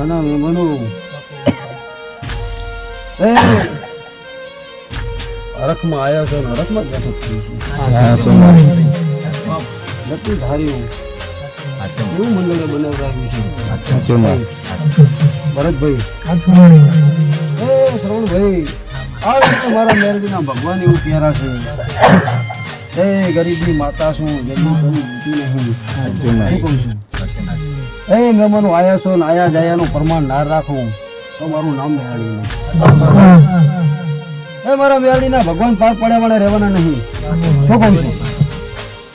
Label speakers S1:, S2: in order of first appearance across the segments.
S1: ઘણા મહેમાનો એ! હરખમાં આવ્યા છો ને હરખમાં જ બેઠક થઈ છે. નથી ધાર્યું. ભરતભાઈ. એ શ્રવણભાઈ આ રીતે મારા મેરડીના ભગવાન એવું પહેરા છે. એ ગરીબની માતા શું જન્મ કરું નહીં. કહું છું? એ મહેમાનો આયા છો ને આયા જાયાનું પ્રમાણ ના રાખું તો મારું નામ મેળવી એ મારા મેળીના ભગવાન પાર પડ્યા વાળા રહેવાના નહીં. શું કહું છું?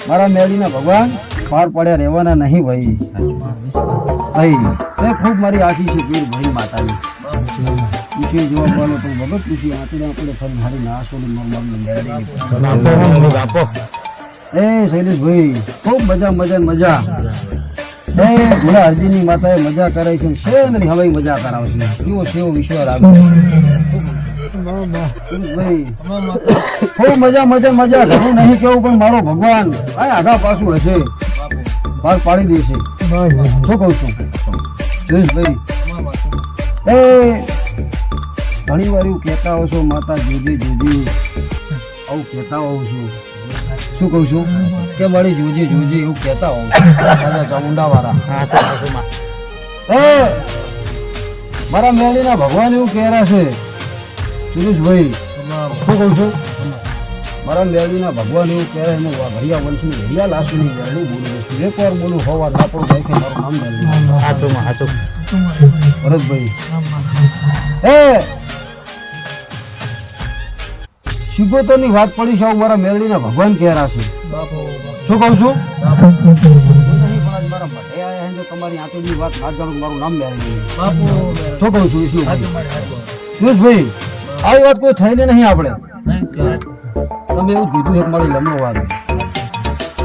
S1: મારા મેળીના ભગવાન પાર પડ્યા રહેવાના નહીં ભાઈ. ભાઈ એ ખૂબ મારી આશી છે પીર ભાઈ માતાની પૂછી જોવા બોલો તો ભગત પૂછી આંતરે આપણે ફરી મારી ના સોલી મારી મેળવી એ શૈલેષભાઈ ખૂબ મજા મજા મજા. એ ભોળા હરજીની માતાએ મજા કરાઈ છે ને હવે મજા કરાવશે કેવો સેવો વિશ્વાસ આવે ખૂબ મજા મજા મજા ઘણું નહીં કેવું, પણ મારો ભગવાન આ આઘા પાછું હશે. પાર પાડી દેશે. શું કહું છું? જયેશભાઈ, એ ઘણી વાર એવું કહેતા હો છો માતા જોજે જોજે આવું કહેતા હોઉં છું. શું કહું છું? કે મારી જોજે જોજે એવું કહેતા હોઉં રાજા ચામુંડા વાળા એ મારા મેળીના ભગવાન એવું કહેરા છે. સુરેશભાઈ શું કહું છું? મારા મેળવીના ભગવાન એવું કહે એમ ભૈયા વંશની ભૈયા લાસુની મેળવી બોલું છું. એક વાર બોલું હોવા પડું ભાઈ કે મારું નામ મેળવી
S2: હાચું હાચું
S1: ભરતભાઈ. એ સિગોતરની વાત પડી છે મારા મેળવીના ભગવાન કહેરા છે. શું કહું છું? તમારી આંતરની વાત ના જાણું મારું નામ મેળવી શું કહું છું સુરેશભાઈ આવી વાત કોઈ થઈને નહીં આપણે. તમે એવું કીધું એક મારી લમણો વાર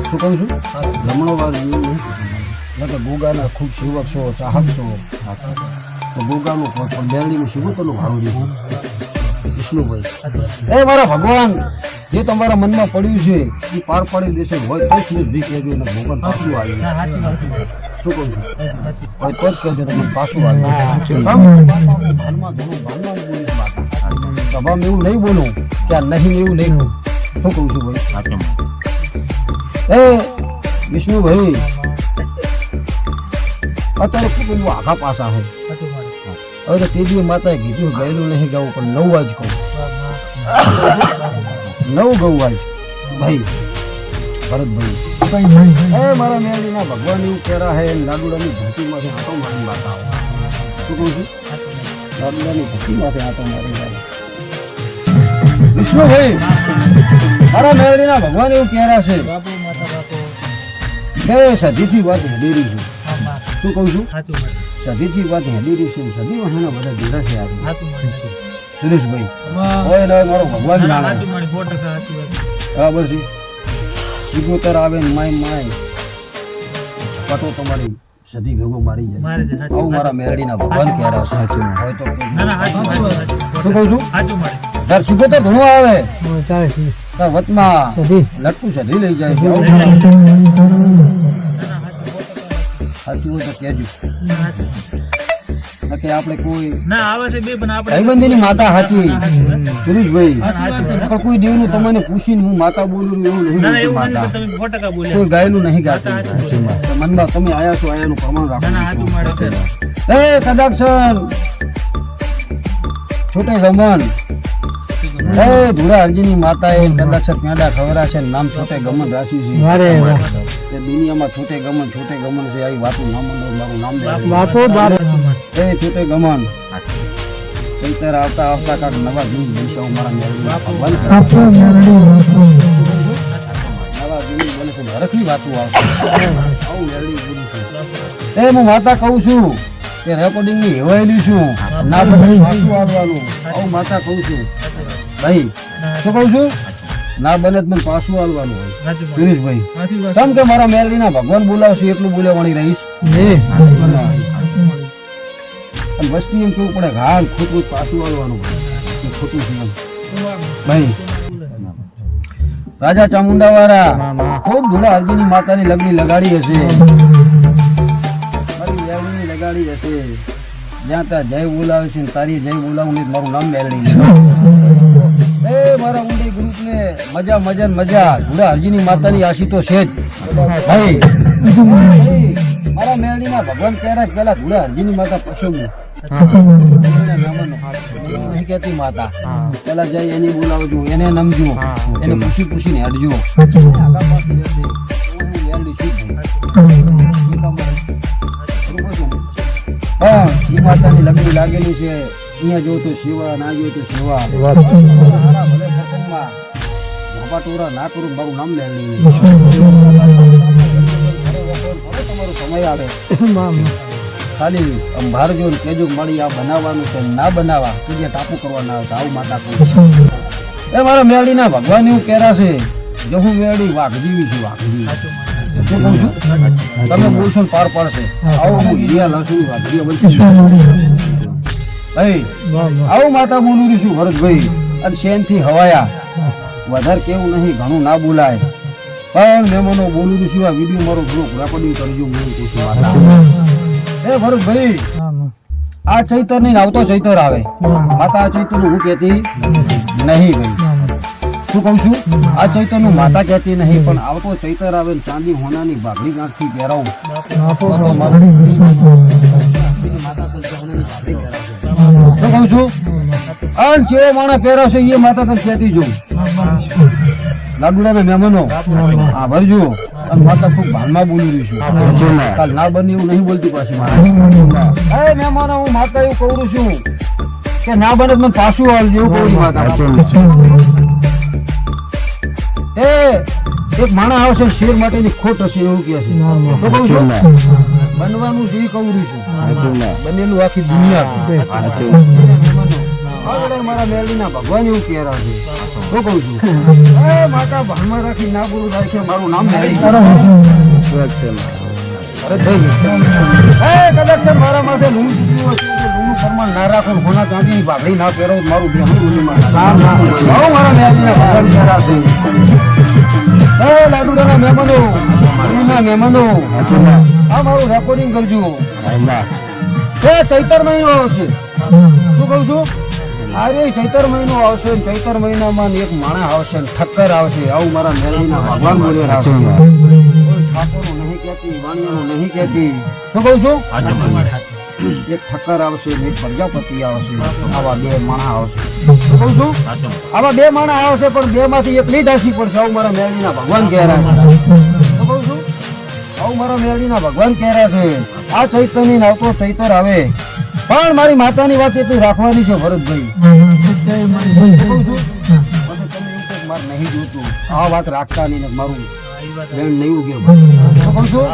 S1: શું કહું છું? લમણો વાર એટલે ગોગાના ખૂબ સેવક છો, ચાહક છો. ગોગાનું પણ બેરડીનું ભાવ દીધું વિષ્ણુભાઈ એ મારા ભગવાન જે તમારા મનમાં પડ્યું છે એ પાર પાડી દેશે. હોય તો જ ભી કહેજો અને ભગવાન પાછું આવ્યું શું કહું છું? હોય તો જ કહેજો તમે પાછું આવ્યું ભાનમાં ઘણું ભાનમાં જ સભામાં એવું નહીં બોલું કે આ નહીં એવું નહીં. શું કહું છું ભાઈ? એ વિષ્ણુભાઈ અત્યારે ખૂબ એવું આઘા પાસા હોય હવે તો તેજવી માતાએ કીધું ગયેલું નહીં ગાવું પણ નવ જ કહું. નવ ગવું આજ ભાઈ ભરતભાઈ. એ મારા મેળીના ભગવાન એવું કેરા હે લાડુડાની ધરતીમાંથી આટો મારી માતા શું કહું છું? લાડુડાની ધરતીમાંથી આટો મારી વિષ્ણુભાઈ મારા મેળીના ભગવાન એવું કહેરા છે. કે સદીથી વાત હેડી રહી છું શું કહું છું? સદીથી વાત હેડેરી છે. સદી વાહના બધા ભેગા છે. આજે સુરેશભાઈ. હોય ને મારો ભગવાન જાણે. બરાબર છે. સિગોતર આવે ને માય માય. છપાટો તમારી સદી ભેગો મારી જાય. આવું મારા મેરડીના ભગવાન કહેરા સાચું હોય તો શું કહું છું? તાર સિગોતર ઘણું આવે. તાર વચમાં લટકું સધી લઈ જાય. છે સાચું હોય તો કહેજો. આપણે કોઈ
S3: ના આવે છે બે પણ આપણે
S1: ભાઈબંધીની માતા સાચી સુરેશભાઈ પણ કોઈ દેવનું તમને પૂછીને હું માતા બોલું એવું
S3: ના ના એવું નથી તમે સો ટકા બોલ્યા.
S1: કોઈ ગાયનું નહીં ગાતું. મનમાં તમે આયા છો આયાનું પ્રમાણ રાખો. એ કદાક્ષન છોટે ગમન એ ધુડા માતા માતાએ કદાચ પેંડા ખવડાશે છે નામ છોટે ગમન રાખ્યું છે. તે દુનિયામાં છોટે ગમન છોટે ગમન છે આવી વાતું નામ મારું નામ વાતો એ છોટે ગમન. ચૈતર આવતા આવતા કાંક નવા જૂની દિશાઓ મારા. નવા જૂની બને છે હરખની વાતો આવશે. આવું મેળવી બોલું છું. એ હું માતા કહું છું કે રેકોર્ડિંગની હેવાયેલી છું. ના બધા પાછું આવવાનું. આવું માતા કહું છું. ભાઈ શું કહું છું? ના બને મને પાછું આવવાનું હોય. સુરેશભાઈ તમ કે મારા મેલડીના ભગવાન બોલાવશે એટલું બોલે વણી રહીશ અને વસ્તી એમ કેવું પડે ઘાલ ખોટું પાછું આવવાનું હોય. ખોટું છે ભાઈ રાજા ચામુંડા વાળા ખૂબ ધૂળા હરજીની માતાની લગની લગાડી હશે. મારી લગાડી હશે. જ્યાં ત્યાં જય બોલાવે છે ને તારી જય બોલાવું ને મારું નામ મેલડી મારા ઊંડી ગ્રુપને મજા મજા મજા. ધુડા હરજીની માતાની આશી તો છે જ. ભાઈ મારા મેળીના ભગવાન જ પેલા ધુડા હરજીની માતા માતા. પેલા જઈ એની બોલાવજો, એને નમજો, એને પૂછી પૂછીને હટજો. હું, એ લાગેલી છે. અહીંયા જો તો સેવા ના જો તો હારા ભલે પ્રસંગમાં ટોરા ના કરું મારું નામ લેવડી તમારો સમય આવે. ખાલી અંભારજો ને કેજો મળી આ બનાવવાનું છે ના બનાવવા. તું જે ટાપુ કરવા ના આવતા આવું માતા કહું એ મારા મેળીના ભગવાન એવું કહેરા છે જો હું મેળી વાઘજીવી છું વાઘજીવી. શું તમે બોલશો પાર પડશે. આવો હું હિરિયા લસું વાઘ બોલશું ભાઈ આવું માતા બોલું છું ભરતભાઈ. અને શેનથી હવાયા. વધારે કેવું નહીં ઘણું ના બોલાય. પણ મહેમાનો બોલું છું આ વીડિયો મારો થોડો રેકોર્ડિંગ કરજો હું એ ભરતભાઈ આ ચૈતર નહીં આવતો ચૈતર આવે. માતા આ ચૈતર હું કહેતી નહીં ભાઈ. શું કહું છું? આ ચૈતરનું માતા કહેતી નહીં પણ આવતો ચૈતર આવે ચાંદી હોનાની ભાગડી ગાંઠથી પહેરાવું. તો તો મારું એવું નહીં બોલતી પાછી એ મહેમાનો, હું માતા એવું કહું છું કે ના બને મને પાછું આવજો એવું કહું માતા. એ, એક માણસ આવશે શેર માટેની ખોટ હશે એવું કહું છું. બનવાનું છે એ કહું છું. બનેલું આખી દુનિયા મારા મેલડીના ભગવાન એવું કેરા છે. શું કહું છું? એ માતા ભાનમાં રાખી ના બોલું થાય મારું નામ મેળી અરે ગયું. કદાચ મારા માથે લૂણું ચૂક્યું હશે ફરમાન ના રાખો હોના ચાંદીની પાઘડી ના પહેરો મારું બેહું લૂણીમાં. ના મારા મેલડીના ભગવાન છે. એ લાડુડાના મહેમાનો લૂણીના મહેમાનો. આ મારું રેકોર્ડિંગ કરજો. એ ચૈતર મહિનો આવશે. શું કહું છું? અરે ચૈતર મહિનો આવશે ચૈતર મહિનામાં એક માણસ આવશે ઠક્કર આવશે. આવું મારા મેલડીના ભગવાન બોલે આવશે કોઈ ઠાકોરો નહીં કહેતી વાણિયાનો નહીં કહેતી. શું કહું છું? એક ઠક્કર આવશે એક પ્રજાપતિ આવશે. આવા બે માણા આવશે. કહું છું? આવા બે માણસ આવશે પણ બે માંથી એક નહીં દાસી પડશે આવું મારા મેળવીના ભગવાન કહેરા છું. આવું મારો મેળવીના ભગવાન કહેરા છે. આ ચૈતન્ય ને આવતો ચૈતર આવે. પણ મારી માતાની વાત એટલી રાખવાની છે ભરતભાઈ. કહું છું? કહો મારે નહીં જોતું. આ વાત રાખતા નહીં મારું. બેન નહીં ઉગે કહું છું?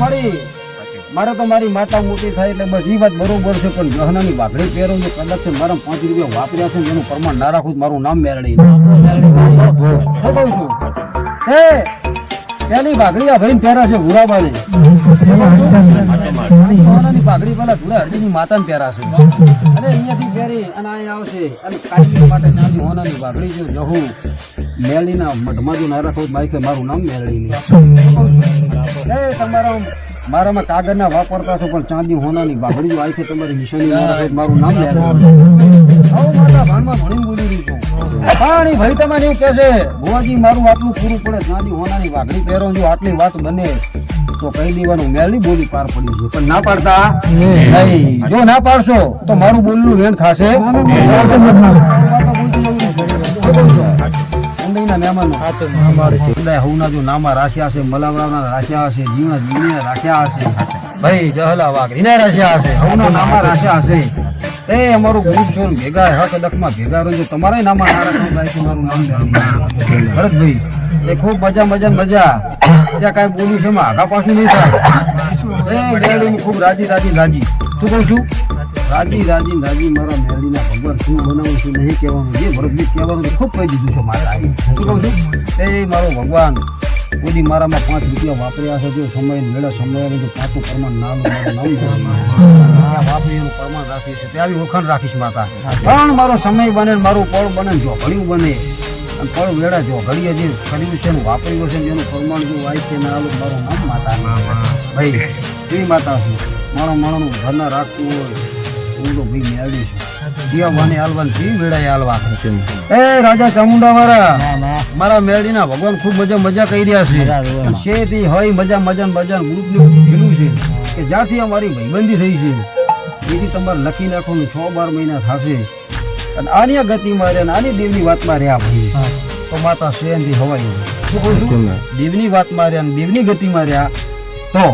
S1: મારે. તો મારી માતા મોટી થાય એટલે બસ એ વાત બરોબર છે પણ ગહનાની ભાખડી પહેરો ને કદાચ છે મારા પાંચ રૂપિયા વાપર્યા છે એનું પ્રમાણ ના રાખું મારું નામ મેળવી કહું છું પેલી ભાગડી આ ભાઈને પહેરા છે ભૂરાબાને. સોનાની ભાગડી પેલા ધુરા હરજીની માતાને પહેરા છે અને અહીંયાથી પહેરી અને અહીંયા આવશે. અને કાશી માટે નાની હોનાની ભાગડી જો જહું. મેળીના મઢમાં જો ના રાખો મારી કે મારું નામ મેળડી એ તમારા મારામાં કાગળના વાપરતા છો પણ ચાંદી હોનાની જો આવી છે તમારી નિશાની મારું નામ આવું માતા ભાનમાં ભણી બોલી રહી છું. પણ ભાઈ તમારે એવું કહે છે ભુવાજી મારું આટલું પૂરું પડે ચાંદી હોનાની વાઘડી પહેરો જો આટલી વાત બને તો કહી દેવાનું મેલની બોલી પાર પડી છે પણ ના પાડતા? નહીં. જો ના પાડશો તો મારું બોલનું વેણ થશે. ઊંડાઈના મહેમાનો. ઊંડાઈ હવના જો નામા રાખ્યા હશે મલાવડાના હશે જીવના જીવને રાખ્યા હશે. ભાઈ જહલા વાઘરીના રાખ્યા હશે. હવના નામા રાશ્યા હશે. એ અમારું ગ્રુપ છે ભેગા હક દખમાં ભેગા રહેજો તમારા નામા ના રાખવાનું મારું નામ ભરતભાઈ એ ખૂબ મજા મજા મજા. ત્યાં કાંઈ બોલ્યું છે એમાં આગા પાછું નહીં થાય. એ ખૂબ રાજી રાજી રાજી. શું કહું છું? રાજી રાજી રાજી, મારા મેળીના ભગવાન, શું બનાવું છું, નહીં કહેવાનું, જે ભરતભાઈ કહેવાનું ખૂબ કહી દીધું છે મારા શું કહું છું? એ મારો ભગવાન કોઈ મારામાં પાંચ રૂપિયા વાપર્યા છે, જો સમય મેળા સમય આવે તો પાછું પ્રમાણ ના મારું વાપરી એનું પ્રમાણ રાખીશ તે આવી વખાણ રાખીશ માતા. પણ મારો સમય બને મારું પળ બને જો ઘડ્યું બને. અને પળ વેળા જોઘડીએ જે કર્યું છે ને વાપર્યું છે એનું પ્રમાણ જો આવી છે ના આલું, મારું નામ માતા ભાઈ કેવી માતા છે. માણો માણોનું ઘરના રાખતું હોય હું તો ભાઈ મેળવી છું. જીવાભાને હાલવાન છે વેળાએ હાલવા. એ રાજા ચામુંડા વાળા મારા મેળીના ભગવાન ખૂબ મજા મજા કરી રહ્યા છે. શેથી હોય મજા મજા મજા ગ્રુપનું પેલું છે કે જ્યાંથી અમારી ભાઈબંધી થઈ છે. એથી તમારે લખી નાખવાનું છ બાર મહિના થશે. અને આની ગતિમાં રહ્યા અને આની દેવની વાતમાં રહ્યા ભાઈ. તો માતા શેનથી છું? દેવની વાતમાં રહ્યા અને દેવની ગતિમાં રહ્યા તો